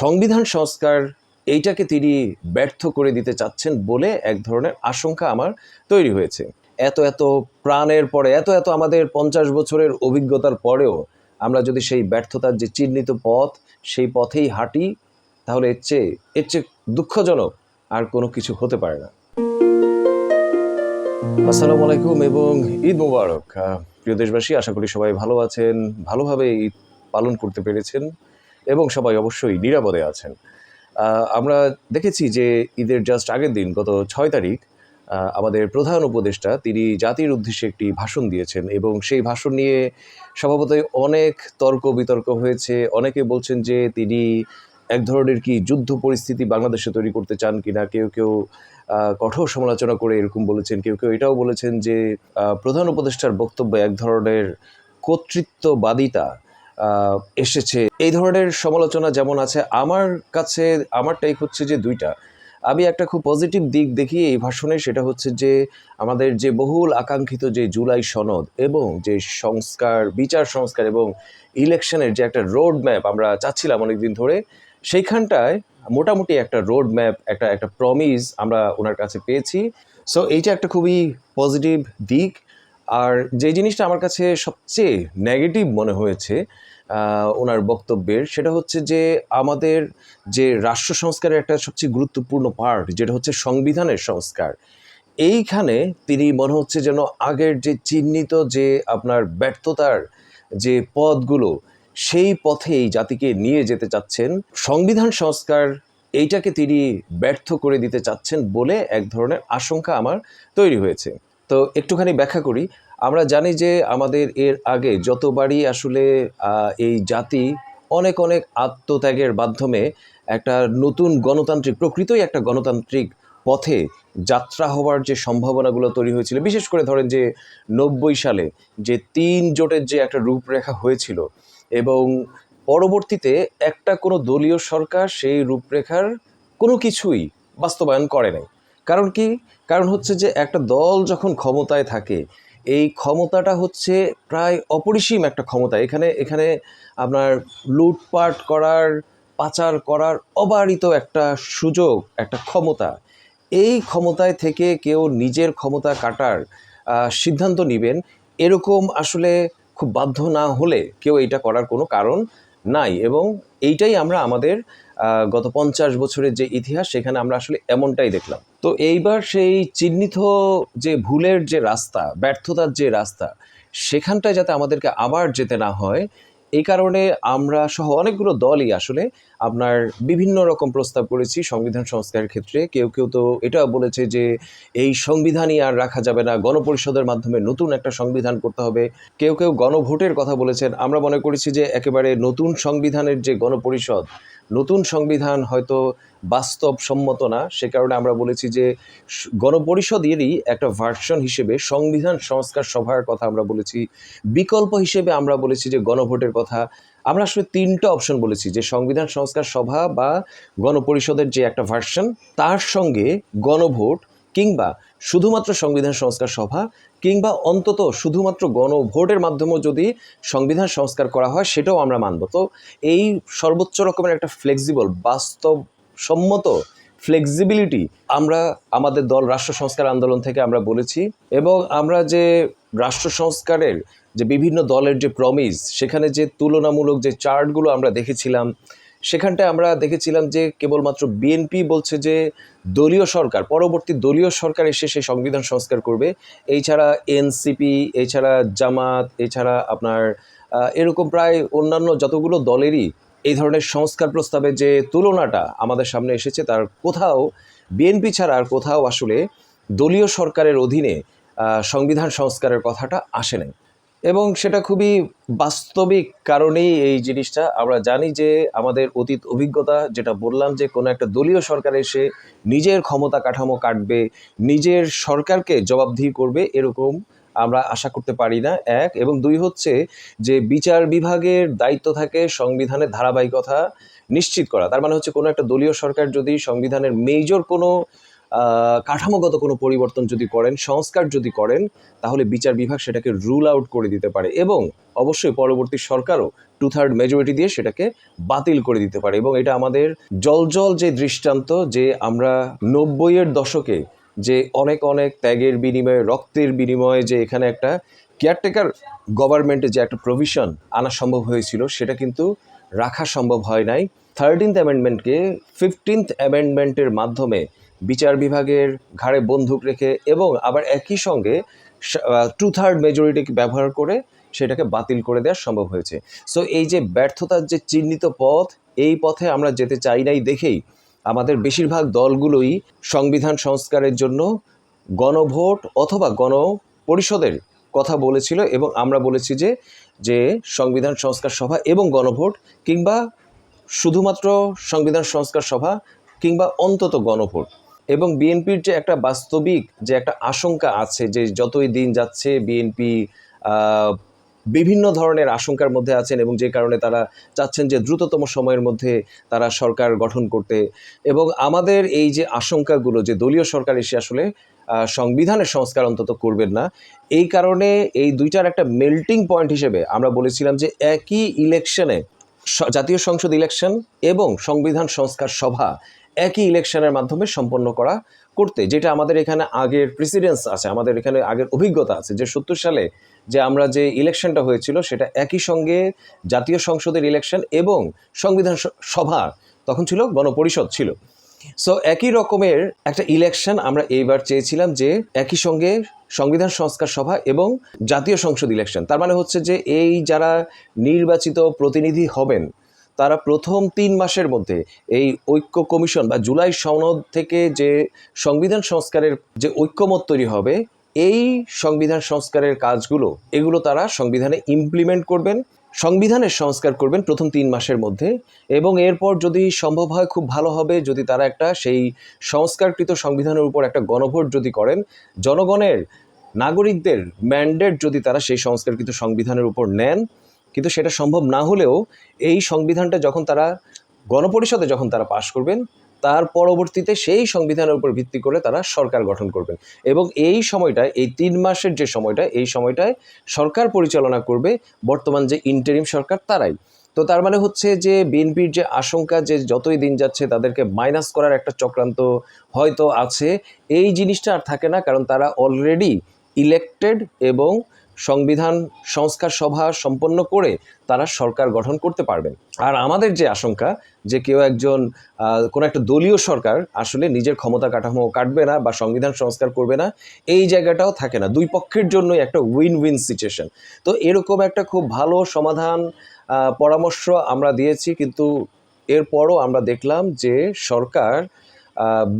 সংবিধান সংস্কার এইটাকে তিনি ব্যর্থ করে দিতে চাচ্ছেন বলে এক ধরনের আশঙ্কা আমার তৈরি হয়েছে। এত এত প্রাণের পরে, এত এত আমাদের পঞ্চাশ বছরের অভিজ্ঞতার পরেও আমরা যদি সেই ব্যর্থতার যে চিহ্নিত পথ, সেই পথেই হাঁটি, তাহলে এর চেয়ে এর চেয়ে দুঃখজনক আর কোনো কিছু হতে পারে না। আসসালামু আলাইকুম এবং ঈদ মুবারক। প্রিয় দেশবাসী, আশা করি সবাই ভালো আছেন, ভালোভাবে ঈদ পালন করতে পেরেছেন। এবং সবাই অবশ্যই নিরাপদে আছেন। আমরা দেখেছি যে ঈদের জাস্ট আগের দিন, গত ছয় তারিখ আমাদের প্রধান উপদেষ্টা তিনি জাতির উদ্দেশ্যে একটি ভাষণ দিয়েছেন এবং সেই ভাষণ নিয়ে স্বভাবতই অনেক তর্ক বিতর্ক হয়েছে। অনেকে বলছেন যে তিনি এক ধরনের কি যুদ্ধ পরিস্থিতি বাংলাদেশে তৈরি করতে চান কিনা, কেউ কেউ কঠোর সমালোচনা করে এরকম বলেছেন, কেউ কেউ এটাও বলেছেন যে প্রধান উপদেষ্টার বক্তব্য এক ধরনের কর্তৃত্ববাদিতা এসেছে। এই ধরনের সমালোচনা যেমন আছে, আমার কাছে আমার টেক হচ্ছে যে দুইটা। আমি একটা খুব পজিটিভ দিক দেখি এই ভাষণে, সেটা হচ্ছে যে আমাদের যে বহুল আকাঙ্ক্ষিত যে জুলাই সনদ এবং যে সংস্কার, বিচার সংস্কার এবং ইলেকশনের যে একটা রোড ম্যাপ আমরা চাচ্ছিলাম অনেকদিন ধরে, সেইখানটায় মোটামুটি একটা রোড ম্যাপ একটা একটা প্রমিস আমরা ওনার কাছে পেয়েছি। সো এইটা একটা খুবই পজিটিভ দিক। আর যে জিনিসটা আমার কাছে সবচেয়ে নেগেটিভ মনে হয়েছে ওনার বক্তব্যের, সেটা হচ্ছে যে আমাদের যে রাষ্ট্র সংস্কারের একটা সবচেয়ে গুরুত্বপূর্ণ পার্ট যেটা হচ্ছে সংবিধানের সংস্কার। এইখানে তিনি মনে হচ্ছে যেন আগের যে চিহ্নিত যে আপনার ব্যর্থতার যে পথগুলো, সেই পথেই জাতিকে নিয়ে যেতে চাচ্ছেন। সংবিধান সংস্কার এইটাকে তিনি ব্যর্থ করে দিতে চাচ্ছেন বলে এক ধরনের আশঙ্কা আমার তৈরি হয়েছে। তো একটুখানি ব্যাখ্যা করি। আমরা জানি যে আমাদের এর আগে যতবারই আসলে এই জাতি অনেক অনেক আত্মত্যাগের মাধ্যমে একটা নতুন গণতান্ত্রিক, প্রকৃতই একটা গণতান্ত্রিক পথে যাত্রা হওয়ার যে সম্ভাবনাগুলো তৈরি হয়েছিল, বিশেষ করে ধরেন যে নব্বই সালে যে তিন জোটের যে একটা রূপরেখা হয়েছিল এবং পরবর্তীতে একটা কোনো দলীয় সরকার সেই রূপরেখার কোনো কিছুই বাস্তবায়ন করে নাই। কারণ কি? কারণ হচ্ছে যে একটা দল যখন ক্ষমতায় থাকে, এই ক্ষমতাটা হচ্ছে প্রায় অপরিসীম একটা ক্ষমতা। এখানে এখানে আপনার লুটপাট করার, পাচার করার অবারিত একটা সুযোগ, একটা ক্ষমতা। এই ক্ষমতায় থেকে কেউ নিজের ক্ষমতা কাটার সিদ্ধান্ত নেবেন, এরকম আসলে খুব বাধ্য না হলে কেউ এটা করার কোনো কারণ নাই। এবং এইটাই আমরা আমাদের গত পঞ্চাশ বছরের যে ইতিহাস, সেখানে আমরা আসলে এমনটাই দেখলাম। তো এইবার সেই চিহ্নিত যে ভুলের যে রাস্তা, ব্যর্থতার যে রাস্তা, সেখানটায় যাতে আমাদেরকে আবার যেতে না হয়, এই কারণে আমরা সহ অনেকগুলো দলই আসলে আপনার বিভিন্ন রকম প্রস্তাব করেছি সংবিধান সংস্কারের ক্ষেত্রে। কেউ কেউ তো এটাও বলেছে যে, এই সংবিধানই আর রাখা যাবে না, গণপরিষদের মাধ্যমে নতুন একটা সংবিধান করতে হবে। কেউ কেউ গণভোটের কথা বলেছেন। আমরা মনে করেছি যে, একেবারে নতুন সংবিধানের যে গণপরিষদ, নতুন সংবিধান হয়তো বাস্তবসম্মত না। সে কারণে আমরা বলেছি যে গণপরিষদেরই একটা ভার্সন হিসেবে সংবিধান সংস্কার সভার কথা আমরা বলেছি। বিকল্প হিসেবে আমরা বলেছি যে, গণভোটের কথা। আমরা আসলে তিনটা অপশন বলেছি, যে সংবিধান সংস্কার সভা বা গণপরিষদের যে একটা ভার্সন তার সঙ্গে গণভোট কিংবা শুধুমাত্র সংবিধান সংস্কার সভা কিংবা অন্তত শুধুমাত্র গণভোটের মাধ্যমেও যদি সংবিধান সংস্কার করা হয়, সেটাও আমরা মানব। তো এই সর্বোচ্চ রকমের একটা ফ্লেক্সিবল বাস্তবসম্মত ফ্লেক্সিবিলিটি আমরা আমাদের দল রাষ্ট্র সংস্কার আন্দোলন থেকে আমরা বলেছি এবং আমরা যে রাষ্ট্র সংস্কারের যে বিভিন্ন দলের যে প্রমিস সেখানে যে তুলনামূলক যে চার্টগুলো আমরা দেখেছিলাম, সেখানটায় আমরা দেখেছিলাম যে কেবলমাত্র বিএনপি বলছে যে দলীয় সরকার, পরবর্তী দলীয় সরকার এসে সেই সংবিধান সংস্কার করবে। এছাড়া এনসিপি এছাড়া জামাত, এছাড়া আপনার এরকম প্রায় অন্যান্য যতগুলো দলেরই এই ধরনের সংস্কার প্রস্তাবে যে তুলনাটা আমাদের সামনে এসেছে, তার কোথাও বিএনপি ছাড়া আর কোথাও আসলে দলীয় সরকারের অধীনে সংবিধান সংস্কারের কথাটা আসে নাই। এবং সেটা খুবই বাস্তবিক কারণেই এই জিনিসটা। আমরা জানি যে আমাদের অতীত অভিজ্ঞতা, যেটা বললাম যে কোনো একটা দলীয় সরকার এসে নিজের ক্ষমতা কাঠামো কাটবে, নিজের সরকারকে জবাবদিহি করবে, এরকম আমরা আশা করতে পারি না। এক, এবং দুই হচ্ছে যে বিচার বিভাগের দায়িত্ব থাকে সংবিধানের ধারাবাহিকতা নিশ্চিত করা। তার মানে হচ্ছে কোনো একটা দলীয় সরকার যদি সংবিধানের মেজর কোনো কাঠামোগত কোনো পরিবর্তন যদি করেন, সংস্কার যদি করেন, তাহলে বিচার বিভাগ সেটাকে রুল আউট করে দিতে পারে এবং অবশ্যই পরবর্তী সরকারও টু থার্ড মেজরিটি দিয়ে সেটাকে বাতিল করে দিতে পারে এবং এটা আমাদের জলজল যে দৃষ্টান্ত যে আমরা নব্বইয়ের দশকে যে অনেক অনেক ত্যাগের বিনিময়ে, রক্তের বিনিময়ে যে এখানে একটা কেয়ারটেকার গভর্নমেন্টের যে একটা প্রভিশন আনা সম্ভব হয়েছিল, সেটা কিন্তু রাখা সম্ভব হয় নাই। থার্টিন্থ অ্যামেন্ডমেন্টকে ফিফটিন্থ অ্যামেন্ডমেন্টের মাধ্যমে বিচার বিভাগের ঘাড়ে বন্দুক রেখে এবং আবার একই সঙ্গে টু থার্ড মেজরিটি ব্যবহার করে সেটাকে বাতিল করে দেওয়া সম্ভব হয়েছে। সো এই যে ব্যর্থতার যে চিহ্নিত পথ, এই পথে আমরা যেতে চাই নাই দেখেই আমাদের বেশিরভাগ দলগুলোই সংবিধান সংস্কারের জন্য গণভোট অথবা গণ পরিষদের কথা বলেছিল এবং আমরা বলেছি যে যে সংবিধান সংস্কার সভা এবং গণভোট কিংবা শুধুমাত্র সংবিধান সংস্কার সভা কিংবা অন্তত গণভোট এবং বিএনপির যে একটা বাস্তবিক যে একটা আশঙ্কা আছে যে যতই দিন যাচ্ছে বিএনপি বিভিন্ন ধরনের আশঙ্কার মধ্যে আছেন এবং যে কারণে তারা চাচ্ছেন যে দ্রুততম সময়ের মধ্যে তারা সরকার গঠন করতে এবং আমাদের এই যে আশঙ্কাগুলো যে দলীয় সরকার এসে আসলে সংবিধানের সংস্কার অন্তত করবেন না, এই কারণে এই দুইটার একটা মেল্টিং পয়েন্ট হিসেবে আমরা বলেছিলাম যে একই ইলেকশনে জাতীয় সংসদ ইলেকশন এবং সংবিধান সংস্কার সভা একই ইলেকশনের মাধ্যমে সম্পন্ন করা করতে, যেটা আমাদের এখানে আগের প্রেসিডেন্স আছে, আমাদের এখানে আগের অভিজ্ঞতা আছে, যে সত্তর সালে যে আমরা যে ইলেকশনটা হয়েছিল, সেটা একই সঙ্গে জাতীয় সংসদের ইলেকশন এবং সংবিধান সভা তখন ছিল, গণপরিষদ ছিল। সো একই রকমের একটা ইলেকশন আমরা এইবার চেয়েছিলাম যে একই সঙ্গে সংবিধান সংস্কার সভা এবং জাতীয় সংসদ ইলেকশন। তার মানে হচ্ছে যে এই যারা নির্বাচিত প্রতিনিধি হবেন তারা প্রথম তিন মাসের মধ্যে এই ঐক্য কমিশন বা জুলাই সনদ থেকে যে সংবিধান সংস্কারের যে ঐক্যমত তৈরি হবে, এই সংবিধান সংস্কারের কাজগুলো, এগুলো তারা সংবিধানে ইমপ্লিমেন্ট করবেন, সংবিধানের সংস্কার করবেন প্রথম তিন মাসের মধ্যে এবং এরপর যদি সম্ভব হয় খুব ভালো হবে যদি তারা একটা সেই সংস্কারকৃত সংবিধানের উপর একটা গণভোট যদি করেন, জনগণের, নাগরিকদের ম্যান্ডেট যদি তারা সেই সংস্কারকৃত সংবিধানের উপর নেন কিন্তু সেটা সম্ভব না হলেও এই সংবিধানটা যখন তারা, গণপরিষদে যখন তারা পাশ করবেন, তার পরবর্তীতে সেই সংবিধানের উপর ভিত্তি করে তারা সরকার গঠন করবেন। এবং এই সময়টায় এই তিন মাসের যে সময়টা, এই সময়টায় সরকার পরিচালনা করবে বর্তমান যে ইন্টারিম সরকার তারাই। তো তার মানে হচ্ছে যে বিএনপির যে আশঙ্কা যে যতই দিন যাচ্ছে তাদেরকে মাইনাস করার একটা চক্রান্ত হয়তো আছে, এই জিনিসটা আর থাকে না কারণ তারা অলরেডি ইলেক্টেড এবং সংবিধান, সংস্কার সভা সম্পন্ন করে তারা সরকার গঠন করতে পারবেন। আর আমাদের যে আশঙ্কা যে কেউ একজন কোনো একটা দলীয় সরকার আসলে নিজের ক্ষমতা কাঠামো কাটবে না বা সংবিধান সংস্কার করবে না, এই জায়গাটাও থাকে না। দুই পক্ষের জন্যই একটা উইন উইন সিচুয়েশন তো এরকম একটা খুব ভালো সমাধান পরামর্শ আমরা দিয়েছি, কিন্তু এরপরও আমরা দেখলাম যে সরকার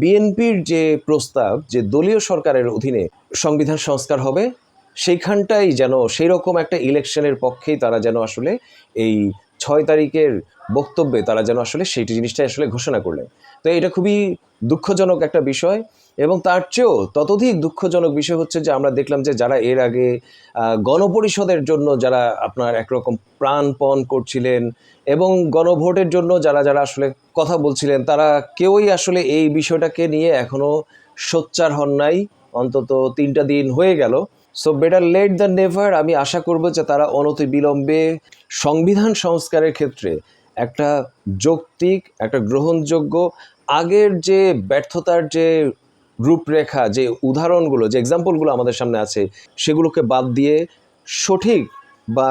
বিএনপির যে প্রস্তাব যে দলীয় সরকারের অধীনে সংবিধান সংস্কার হবে সেইখানটাই যেন সেই রকম একটা ইলেকশনের পক্ষেই তারা যেন আসলে এই ছয় তারিখের বক্তব্যে তারা যেন আসলে সেইটি জিনিসটাই আসলে ঘোষণা করলেন। তো এটা খুবই দুঃখজনক একটা বিষয় এবং তার চেয়েও ততোধিক দুঃখজনক বিষয় হচ্ছে যে আমরা দেখলাম যে যারা এর আগে গণপরিষদের জন্য যারা আপনার একরকম প্রাণপণ করছিলেন এবং গণভোটের জন্য যারা যারা আসলে কথা বলছিলেন, তারা কেউই আসলে এই বিষয়টাকে নিয়ে এখনও সোচ্চার হন নাই। অন্তত তিনটা দিন হয়ে গেল। So better late the never আমি আশা করব যে তারা অনতি বিলম্বে সংবিধান সংস্কারের ক্ষেত্রে একটা যৌক্তিক, একটা গ্রহণযোগ্য, আগের যে ব্যর্থতার যে রূপরেখা, যে উদাহরণগুলো, যে এক্সাম্পলগুলো আমাদের সামনে আছে, সেগুলোকে বাদ দিয়ে সঠিক বা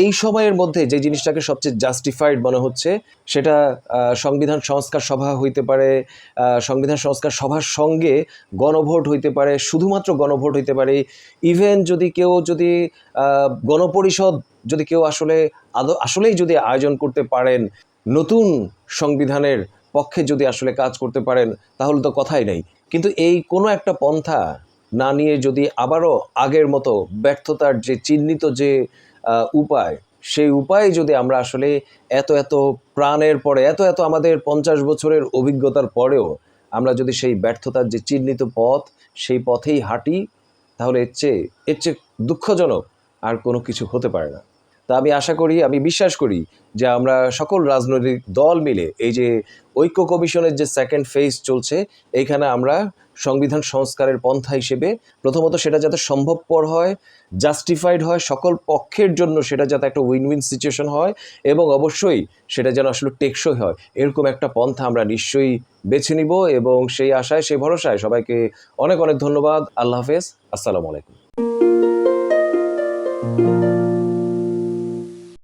এই সময়ের মধ্যে যে জিনিসটাকে সবচেয়ে জাস্টিফাইড মনে হচ্ছে, সেটা সংবিধান সংস্কার সভা হইতে পারে সংবিধান সংস্কার সভার সঙ্গে গণভোট হইতে পারে, শুধুমাত্র গণভোট হইতে পারে ইভেন যদি কেউ যদি গণপরিষদ যদি কেউ আসলে আসলেই যদি আয়োজন করতে পারেন, নতুন সংবিধানের পক্ষে যদি আসলে কাজ করতে পারেন, তাহলে তো কথাই নেই। কিন্তু এই কোনো একটা পন্থা না নিয়ে যদি আবারও আগের মতো ব্যর্থতার যে, চিহ্নিত যে উপায়। সেই উপায় যদি আমরা আসলে এত এত প্রাণের পরে, এত এত আমাদের পঞ্চাশ বছরের অভিজ্ঞতার পরেও আমরা যদি সেই ব্যর্থতার যে চিহ্নিত পথ, সেই পথেই হাঁটি, তাহলে এর চেয়ে এর চেয়ে দুঃখজনক আর কোনো কিছু হতে পারে না। তা আমি আশা করি, আমি বিশ্বাস করি যে আমরা সকল রাজনৈতিক দল মিলে এই যে ঐক্য কমিশনের যে সেকেন্ড ফেজ চলছে, এইখানে আমরা সংবিধান সংস্কারের পন্থা হিসেবে প্রথমত সেটা যাতে সম্ভবপর হয় জাস্টিফাইড হয়, সকল পক্ষের জন্য সেটা যাতে একটা উইন উইন সিচুয়েশন হয় এবং অবশ্যই সেটা যেন আসলে টেকসই হয়। এরকম একটা পন্থা আমরা নিশ্চয়ই বেছে নিব এবং সেই আশায়, সেই ভরসায় সবাইকে অনেক অনেক ধন্যবাদ। আল্লাহ হাফেজ। আসসালামু আলাইকুম।